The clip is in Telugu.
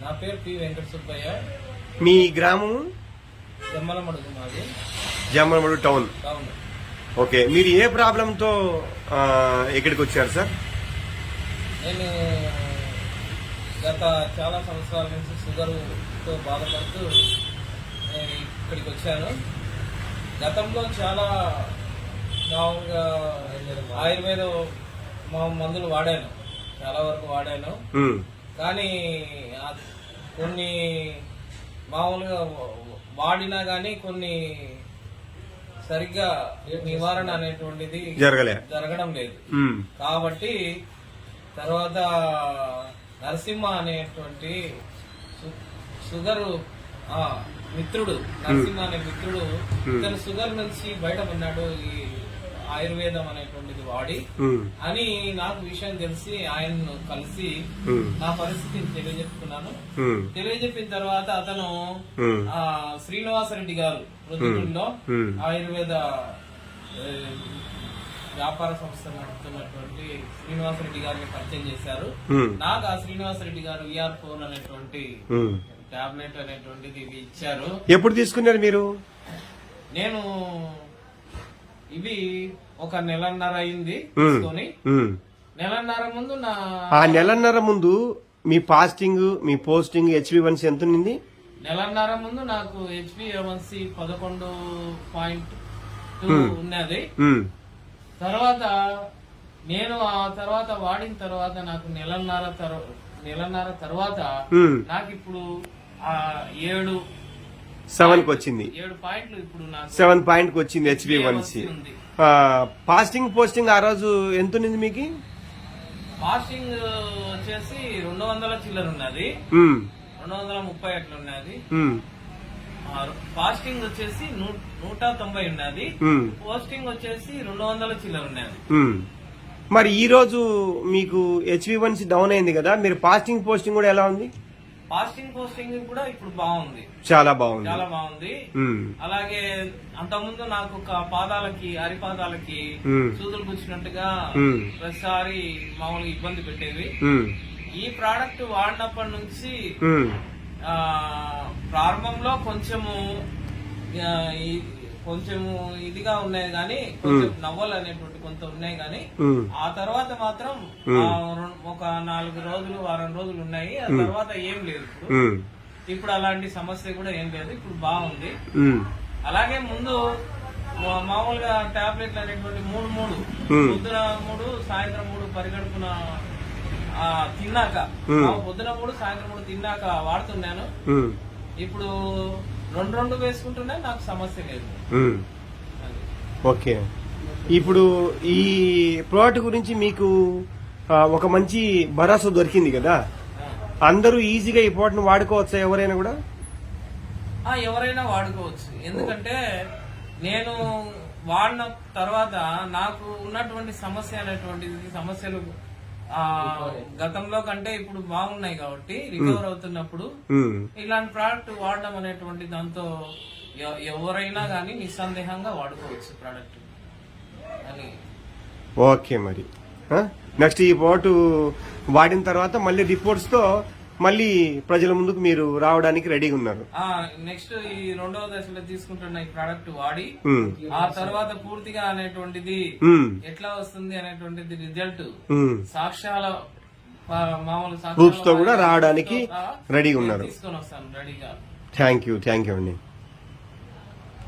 నా పేరు పి వెంకట సుబ్బయ్య మీ గ్రామం జమ్మలమడుగు మాది. జమ్మలమడు టౌన్. అవును ఓకే మీరు ఏ ప్రాబ్లంతో ఇక్కడికి వచ్చారు సార్? నేను గత చాలా సంవత్సరాల నుంచి షుగర్తో బాధపడుతూ నేను ఇక్కడికి వచ్చాను. గతంలో చాలా మామూలుగా ఆయుర్వేద. మందులు వాడాను. చాలా వరకు వాడాను. కానీ కొన్ని మామూలుగా వాడినా కానీ కొన్ని సరిగ్గా నివారణ అనేటువంటిది జరగలే. జరగడం లేదు. కాబట్టి తర్వాత నరసింహ అనేటువంటి షుగరు మిత్రుడు నరసింహ అనే మిత్రుడు ఇతను షుగర్ నుంచి బయటపడినాడు ఈ ఆయుర్వేదం అనేటువంటిది వాడి అని నాకు విషయం తెలిసి ఆయన్ను కలిసి నా పరిస్థితిని తెలియజెప్పుకున్నాను తెలియజెప్పిన తర్వాత అతను శ్రీనివాసరెడ్డి గారు రుద్దుగుడిలో ఉమ్. ఆయుర్వేద వ్యాపార సంస్థ నడుపుతున్నటువంటి శ్రీనివాసరెడ్డి గారిని పరిచయం చేశారు. నాకు ఆ శ్రీనివాసరెడ్డి గారు విఆర్ ఫోన్ అనేటువంటి. టాబ్లెట్ అనేటువంటిది ఇచ్చారు. ఎప్పుడు తీసుకున్నారు మీరు? నేను ఇవి ఒక నెలన్నర అయింది తీసుకొని. నెలన్నర ముందు నా ఆ నెలన్నర ముందు మీ ఫాస్టింగ్ మీ పోస్టింగ్ హెచ్బి వన్స్ ఎంత ఉంది నెలన్నర ముందు నాకు హెచ్పి ఎవన్సి పదకొండు పాయింట్ టూ ఉన్నది. తర్వాత నేను ఆ తర్వాత వాడిన తర్వాత నాకు నెలన్నర నెలన్నర తర్వాత. నాకు ఇప్పుడు ఆ ఏడు సెవెన్కి వచ్చింది సెవెన్ పాయింట్కి వచ్చింది హెచ్బి వన్స్ HbA1c ఉంది ఫాస్టింగ్ పోస్టింగ్ ఆ రోజు ఎంత ఉంది మీకు? ఫాస్టింగ్ వచ్చేసి రెండు వందల చిల్లర ఉన్నది. రెండు వందల ముప్పై అట్లా ఉన్నది. ఫాస్టింగ్ వచ్చేసి నూట తొంభై ఉన్నది. పోస్టింగ్ వచ్చేసి రెండు వందల చిల్లర ఉన్నది. మరి ఈ రోజు మీకు హెచ్బి వన్స్ డౌన్ అయింది కదా మీరు ఫాస్టింగ్ పోస్టింగ్ కూడా ఎలా ఉంది? ఫాస్టింగ్ పోస్టింగ్ కూడా ఇప్పుడు బాగుంది. చాలా బాగుంది. చాలా బాగుంది. అలాగే అంతకుముందు నాకు ఒక పాదాలకి అరిపాదాలకి సూదులు కూర్చున్నట్టుగా. ప్రతిసారి మామూలుగా ఇబ్బంది పెట్టేవి. ఈ ప్రోడక్ట్ వాడినప్పటి నుంచి ప్రారంభంలో కొంచెము కొంచెము ఇదిగా ఉన్నాయి కానీ కొంచెం నవ్వలు అనేటువంటి కొంత ఉన్నాయి కానీ ఆ తర్వాత మాత్రం ఒక నాలుగు రోజులు వారం రోజులు ఉన్నాయి. ఆ తర్వాత ఏం లేదు ఇప్పుడు. ఇప్పుడు అలాంటి సమస్య కూడా ఏం లేదు. ఇప్పుడు బాగుంది. అలాగే ముందు మామూలుగా టాబ్లెట్లు అనేటువంటి మూడు మూడు. పొద్దున మూడు సాయంత్రం మూడు పరిగడుపున తిన్నాక. పొద్దున మూడు సాయంత్రం మూడు తిన్నాక వాడుతున్నాను. ఇప్పుడు రెండు రెండు వేసుకుంటున్నా నాకు సమస్య లేదు. ఓకే. ఇప్పుడు ఈ ప్రోడక్ట్ గురించి మీకు ఒక మంచి భరోసా దొరికింది కదా. అందరూ ఈజీగా ఈ ప్రోడక్ట్ వాడుకోవచ్చా ఎవరైనా కూడా? ఎవరైనా వాడుకోవచ్చు. ఎందుకంటే నేను వాడిన తర్వాత నాకు ఉన్నటువంటి సమస్య అనేటువంటిది సమస్యలు గతంలో కంటే ఇప్పుడు బాగున్నాయి కాబట్టి రికవర్ అవుతున్నప్పుడు ఇలాంటి ప్రోడక్ట్ వాడడం అనేటువంటి దాంతో ఎవరైనా కానీ నిస్సందేహంగా వాడుకోవచ్చు ప్రోడక్ట్ అని. ఓకే మరి. నెక్స్ట్ ఈ ప్రోడక్ట్ వాడిన తర్వాత మళ్ళీ రిపోర్ట్స్తో మళ్ళీ ప్రజల ముందుకు మీరు రావడానికి రెడీగా ఉన్నారు. నెక్స్ట్ ఈ రెండవ దశలో తీసుకుంటున్న ఈ ప్రోడక్ట్ వాడి ఉమ్, ఆ తర్వాత పూర్తిగా అనేటువంటిది ఉమ్, ఎట్లా వస్తుంది అనేటువంటిది రిజల్ట్ ఉమ్. సాక్ష్యాల మామూలు Proofs తో కూడా రావడానికి రెడీగా ఉన్నారు. తీసుకొని వస్తాను రెడీగా థ్యాంక్ యూ థ్యాంక్ యూ అండి.